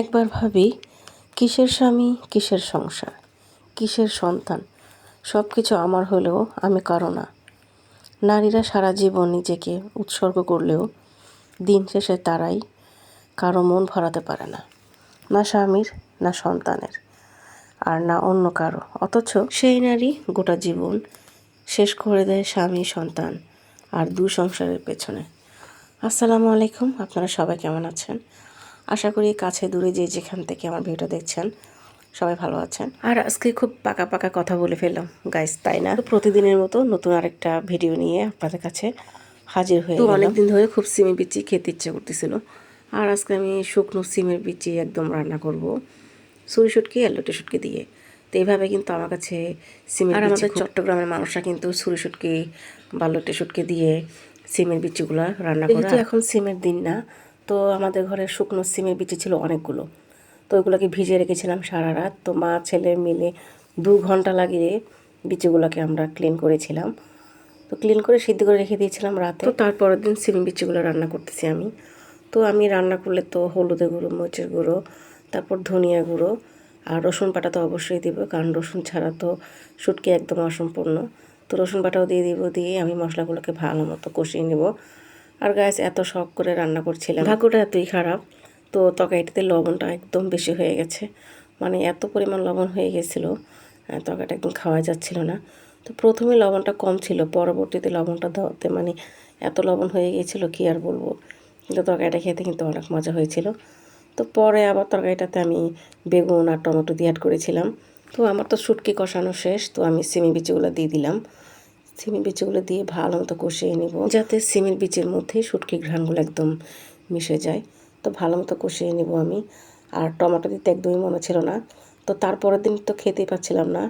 একবার ভাবি, কিসের স্বামী, কিসের সংসার, কিসের সন্তান? সব কিছু আমার হলেও আমি কারও না। নারীরা সারা জীবন নিজেকে উৎসর্গ করলেও দিন শেষে তারাই কারও মন ভরাতে পারে না না স্বামীর, না সন্তানের, আর না অন্য কারও। অথচ সেই নারী গোটা জীবন শেষ করে দেয় স্বামী, সন্তান আর দু সংসারের পেছনে। আসসালামু আলাইকুম, আপনারা সবাই কেমন আছেন? আশা করি কাছে দূরে যে যেখান থেকে আমার ভিডিওটা দেখছেন সবাই ভালো আছেন। আর আজকে খুব পাকা পাকা কথা বলে ফেললাম গাইস তাই না? প্রতিদিনের মতো নতুন আরেকটা ভিডিও নিয়ে আপনাদের কাছে হাজির হয়ে অনেকদিন ধরে খুব সিমের বিচি খেতে ইচ্ছে করতেছিল। আর আজকে আমি শুকনো সিমের বিচি একদম রান্না করব সুরি শুটকি আর লটে শুটকি দিয়ে। তো এইভাবে কিন্তু আমার কাছে সিমের আর আমাদের চট্টগ্রামের মানুষরা কিন্তু সুরি শুটকি বা লটে শুটকি দিয়ে সিমের বিচিগুলো রান্না করে এখন সিমের দিন না তো আমাদের ঘরে শুকনো সিমের বিচি ছিল অনেকগুলো। তো ওইগুলোকে ভিজিয়ে রেখেছিলাম সারা রাত। তো মা, ছেলে মিলে দু ঘণ্টা লাগিয়ে বিচিগুলোকে আমরা ক্লিন করেছিলাম। তো ক্লিন করে সিদ্ধ করে রেখে দিয়েছিলাম রাতে। তো তারপরের দিন সিম বিচিগুলো রান্না করতেছি আমি। তো আমি রান্না করলে তো হলুদের গুঁড়ো, মরিচের গুঁড়ো, তারপর ধনিয়া গুঁড়ো আর রসুন বাটা তো অবশ্যই দিব, কারণ রসুন ছাড়া তো শুটকি একদম অসম্পূর্ণ। তো রসুন বাটাও দিয়ে দিব, দিয়ে আমি মশলাগুলোকে ভালো মতো কষিয়ে নেব। আর গ্যাস এত শখ করে রান্না করছিলাম। ভাগ্যটা এতই খারাপ, তো তরকারিটাতে লবণটা একদম বেশি হয়ে গেছে। মানে এত পরিমাণ লবণ হয়ে গেছিল তরকারিটা একদম খাওয়া যাচ্ছিল না। তো প্রথমে লবণটা কম ছিল, পরবর্তীতে লবণটা দেওয়াতে মানে এত লবণ হয়ে গিয়েছিল কি আর বলব? কিন্তু তরকারিটা খেতে কিন্তু অনেক মজা হয়েছিল। তো পরে আবার তরকারিটাতে আমি বেগুন আর টমেটো দিয়ে অ্যাড করেছিলাম। তো আমার তো শুটকি কষানো শেষ, তো আমি সিমি বিচিগুলো দিয়ে দিলাম। সিমের বিচিগুলো দিয়ে ভালো মতো কষিয়ে নেব যাতে সিমের বিচির মধ্যে শুটকি ঘ্রাণগুলো একদম মিশে যায়। তো ভালো মতো কষিয়ে নেব আমি। আর টমেটো দিতে একদমই মনে ছিল না। তো তারপরের দিন তো খেতেই পাচ্ছিলাম না।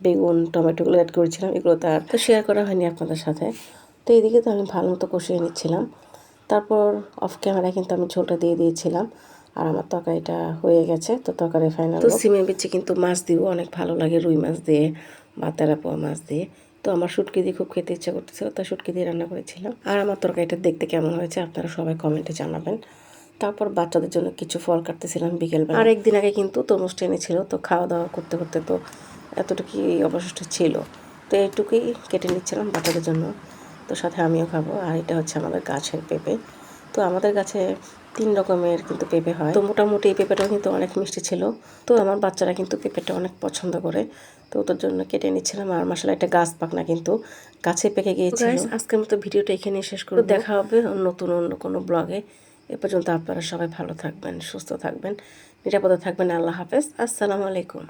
বেগুন টমেটোগুলো অ্যাড করেছিলাম এগুলো তো আর তো শেয়ার করা হয়নি আপনাদের সাথে। তো এইদিকে তো আমি ভালো মতো কষিয়ে নিচ্ছিলাম। তারপর অফ ক্যামেরায় কিন্তু আমি ঝোলটা দিয়ে দিয়েছিলাম। আর আমার তরকারিটা হয়ে গেছে তো তরকারি ফাইনাল তো সিমের বিচি কিন্তু মাছ দিয়েও অনেক ভালো লাগে রুই মাছ দিয়ে বা তেলাপোয়া মাছ দিয়ে। তো আমার শুটকি দিয়ে খুব খেতে ইচ্ছা করতেছিল তাই শুটকি দিয়ে রান্না করেছিলাম। আর আমার তরকারিটা দেখতে কেমন হয়েছে আপনারা সবাই কমেন্টে জানাবেন। তারপর বাচ্চাদের জন্য কিছু ফল কাটতেছিলাম বিকেলবেলা। আর একদিন আগে কিন্তু তরমুজ ছিল তো খাওয়া দাওয়া করতে করতে তো এতটুকুই অবশিষ্ট ছিল। তো এইটুকুই কেটে নিচ্ছিলাম বাচ্চাদের জন্য। তো সাথে আমিও খাব, আর এটা হচ্ছে আমাদের গাছের পেঁপে। তো আমাদের গাছে তিন রকমের কিন্তু পেঁপে হয়। তো মোটামুটি এই পেঁপেটাও কিন্তু অনেক মিষ্টি ছিল। তো আমার বাচ্চারা কিন্তু পেঁপেটা অনেক পছন্দ করে। তো ওদের জন্য কেটে নিচ্ছিলাম। আর মশলা একটা গাছ পাকনা কিন্তু গাছে পেকে গিয়েছিল। আজকের মতো ভিডিওটা এখানে শেষ করে দেখা হবে নতুন অন্য কোনো ব্লগে। এ পর্যন্ত আপনারা সবাই ভালো থাকবেন সুস্থ থাকবেন নিরাপদে থাকবেন। আল্লাহ হাফেজ। আসসালামু আলাইকুম।